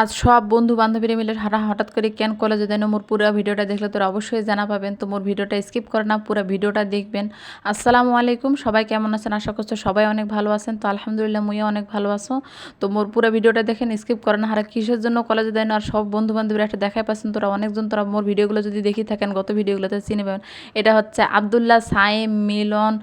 আজ সব বন্ধু বান্ধবীরা মিলে হারা হঠাৎ করে কেন কলেজে দেন মোর পুরো ভিডিওটা দেখলে তোরা অবশ্যই জানা পাবেন তো মোর ভিডিওটা স্কিপ করে না, পুরো ভিডিওটা দেখবেন। আসসালামু আলাইকুম, সবাই কেমন আছেন? আশা করছ সবাই অনেক ভালো আছেন। তো আলহামদুলিল্লাহ, মুইও অনেক ভালো আছো। তো মোর পুরো ভিডিওটা দেখেন, স্কিপ করে না। হারা কিসের জন্য কলেজে দেন আর সব বন্ধু বান্ধবীরা একটা দেখাই পাচ্ছেন? তোরা অনেকজন তোরা মোর ভিডিওগুলো যদি দেখি থাকেন, গত ভিডিওগুলোতে চিনে পাবেন। এটা হচ্ছে আবদুল্লাহ সাইম মিলন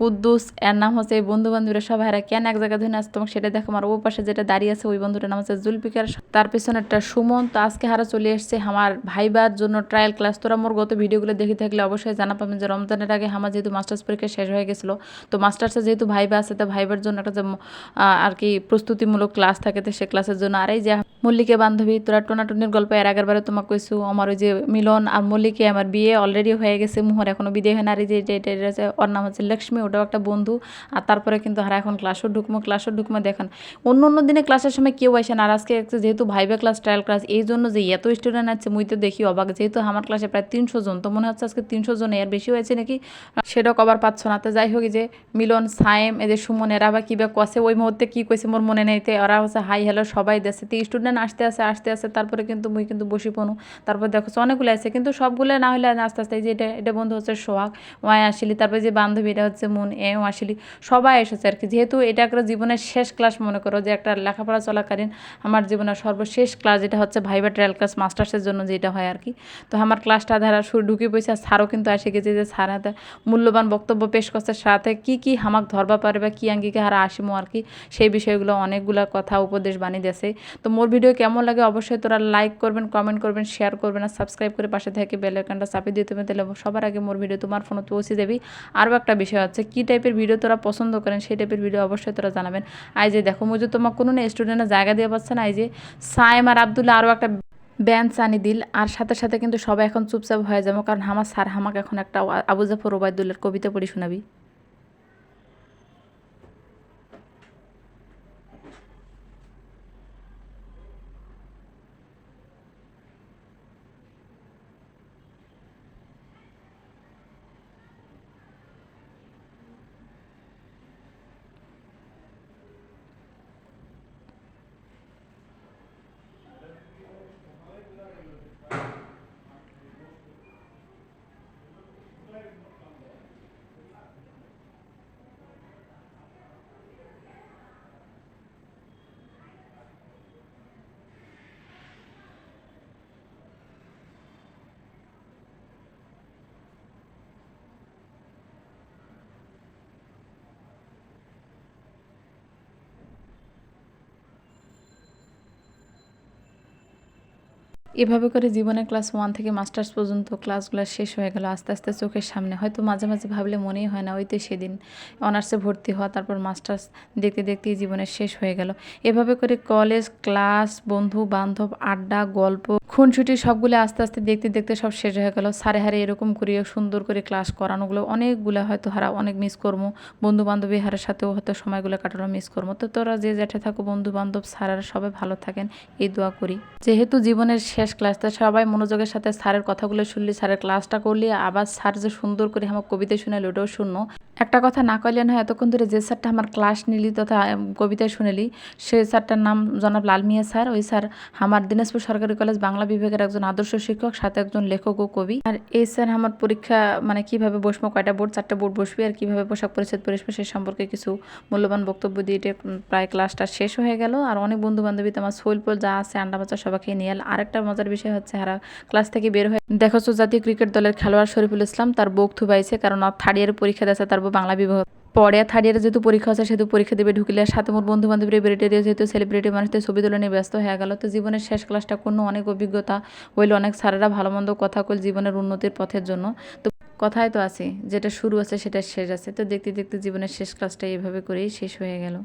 কুদ্দুস, এর নাম হচ্ছে এই বন্ধু বান্ধবীরা সবাই, এরা কেন এক জায়গায় ধরে আসতো তোমাকে সেটা দেখো, আমার ও পাশে যেটা দাঁড়িয়ে আছে ওই বন্ধুটার নাম হচ্ছে জুলপিকার তার পেছনে একটা সুমন। তো আজকে হারা চলে এসছে আমার ভাইবার জন্য ট্রায়াল ক্লাস তোরা মোর গত ভিডিওগুলো দেখে থাকলে অবশ্যই জানা পাবেন যে রমজানের আগে আমার যেহেতু মাস্টার্স পরীক্ষা শেষ হয়ে গেছিল, তো মাস্টার্সে যেহেতু ভাইবা আছে, তো ভাইবার জন্য একটা যে আর কি প্রস্তুতিমূলক ক্লাস থাকে, তো সে ক্লাসের জন্য। আর এই যে মল্লিকে বান্ধবী, তোরা টোনাটুনির গল্প, এর আগের বারে তোমাকে কইছু আমার ওই যে মিলন আর মল্লিকে আমার বিয়ে অলরেডি হয়ে গেছে, মোহর এখনও বিদে হয় না, আর যে এটা এটা ওর নাম হচ্ছে লক্ষ্মী, ওটাও একটা বন্ধু, আর তারপরে কিন্তু হারা এখন ক্লাসও ঢুকমো ক্লাসও ঢুকমো, দেখেন। অন্য অন্য দিনে ক্লাসের সময় কেউ আসে না, আর আজকে যেহেতু ভাইবে ক্লাস ট্রায়াল ক্লাস এই জন্য যে এত স্টুডেন্ট আছে, মুই তো দেখি অবাক, যেহেতু আমার ক্লাসে প্রায় তিনশো জন, তো মনে হচ্ছে আজকে তিনশো জন এর বেশি হয়েছে নাকি? সেটাও কবার পাচ্ছ না, তো যাই হোক যে মিলন, সায়েম এদের সুমন, এরা বা কী বা কষে ওই মুহূর্তে কী কইছে মোর মনে নেই ওরা হচ্ছে, হাই হ্যালো সবাই দেশে তো স্টুডেন্ট আসতে আসে আসতে আসে, তারপরে কিন্তু মুই কিন্তু বসি পনু তারপর দেখো অনেকগুলো আছে, কিন্তু সবগুলো না হলে আস্তে আস্তে যে এটা এটা বন্ধু হচ্ছে সোহাগ, ওয়াই আসিলি তারপরে যে বান্ধবী, এটা হচ্ছে মন এও আসিলি সবাই এসেছে আর কি। যেহেতু এটা একটা জীবনের শেষ ক্লাস মনে করো, যে একটা লেখাপড়া চলাকালীন আমার জীবনের সর্বশেষ ক্লাস, যেটা হচ্ছে ভাইবা ট্রায়াল ক্লাস মাস্টার্সের জন্য যেটা হয় আর কি। তো আমার ক্লাসটা ধারা শুরু ঢুকে পয়সা স্যারও কিন্তু এসে গেছে যে স্যার হাতে মূল্যবান বক্তব্য পেশ করছে, সাথে কি কি হামাক ধরবা পারে বা কী আঙ্গিকে হারা আসিমো আর কি, সেই বিষয়গুলো অনেকগুলো কথা উপদেশ বানিয়ে দিয়েছে। তো মোর ভিডিও কেমন লাগে অবশ্যই তোরা লাইক করবেন কমেন্ট করবেন শেয়ার করবেন আর সাবস্ক্রাইব করে পাশে থেকে বেল আইকনটা চাপিয়ে দিতে হবে, তাহলে সবার আগে মোর ভিডিও তোমার ফোনে পৌঁছে যাবি। আরও একটা বিষয় হচ্ছে, কী টাইপের ভিডিও তোরা পছন্দ করেন, সেই টাইপের ভিডিও অবশ্যই তোরা জানাবেন। আই যে দেখো, মুজে তোমার কোনো না স্টুডেন্টের জায়গা দিয়ে পাচ্ছে না, এই যে সাইম আর আবদুল্লাহ আরও একটা ব্যান্ড আনি দিল, আর সাথে সাথে কিন্তু সবাই এখন চুপচাপ হয়ে যাব, কারণ আমার স্যার আমাকে এখন একটা আবু জাফর ওবায়দুল্লার কবিতা পড়ি শোনাবি। এভাবে করে জীবনের ক্লাস ওয়ান থেকে মাস্টার্স পর্যন্ত ক্লাসগুলো শেষ হয়ে গেল আস্তে আস্তে চোখের সামনে। হয়তো মাঝে মাঝে ভাবলে মনেই হয় না, ওই তো সেদিন। অনার্সে ভর্তি হওয়া, তারপর মাস্টার্স দেখতে দেখতেই জীবনের শেষ হয়ে গেল। এভাবে করে কলেজ, ক্লাস বন্ধু বান্ধব আড্ডা, গল্প খুনছুটি সবগুলো আস্তে আস্তে দেখতে দেখতে সব শেষ হয়ে গেল। সারে হারে এরকম করে সুন্দর করে ক্লাস করানোগুলো, অনেকগুলো হয়তো হারা, অনেক মিস করব বন্ধু বান্ধবী হারের সাথেও হয়তো সময়গুলো কাটানো মিস করব তো তোরা যে যেটা থাকো বন্ধু বান্ধব সারারা সবাই ভালো থাকেন। এই দোয়া করি। যেহেতু জীবনের শেষ ক্লাসটা সবাই মনোযোগের সাথে স্যারের কথাগুলো শুনলি, স্যারের ক্লাসটা করলি, আবার স্যার যে সুন্দর করে আমার কবিতা শুনালি ওটাও শুনো একটা কথা না কইলে না এতক্ষণ ধরে যে স্যারটা আমার ক্লাস নিলি তথা কবিতা শুনেলি সে স্যারটার নাম জনাব লালমিয়া স্যার। ওই স্যার আমার দিনাজপুর সরকারি কলেজ বাংলা বিভাগের একজন আদর্শ শিক্ষক, সাথে একজন লেখক ও কবি। আর এই স্যার আমার পরীক্ষা মানে কীভাবে বসবো, কয়টা বোর্ড, চারটা বোর্ড বসবি, আর কীভাবে পোশাক পরিচ্ছদ পরিষ্কার, সে সম্পর্কে কিছু মূল্যবান বক্তব্য দিয়ে প্রায় ক্লাসটা শেষ হয়ে গেল। আর অনেক বন্ধু বান্ধবী আমার শৈলপোল যা আছে আন্ডা বাচ্চা সবাইকে নিয়ে আরেকটা মজার বিষয় হচ্ছে হারা ক্লাস থেকে বের হয়ে দেখছ, জাতীয় ক্রিকেট দলের খেলোয়াড় শরীফুল ইসলাম তার বুক থুবাইছে কারণ থার্ড ইয়ারের পরীক্ষা দিয়েছে, তার বাংলা বিভাগ পরে থার্ড ইয়ারে যেহেতু পরীক্ষা আছে সেহেতু পরীক্ষা দেবে ঢুকিলে সাথে মোট বন্ধু বান্ধবী বেরিয়ে যেহেতু সেলিব্রিটি মানুষদের ছবি তুলে নিয়ে ব্যস্ত হয়ে গেল। তো জীবনের শেষ ক্লাসটা কোনো অনেক অভিজ্ঞতা হইল, অনেক স্যারেরা ভালো মন্দ কথা কল জীবনের উন্নতির পথের জন্য। তো কথায় তো আছে, যেটা শুরু আছে সেটা শেষ আছে। তো দেখতে দেখতে জীবনের শেষ ক্লাসটা এইভাবে করেই শেষ হয়ে গেল।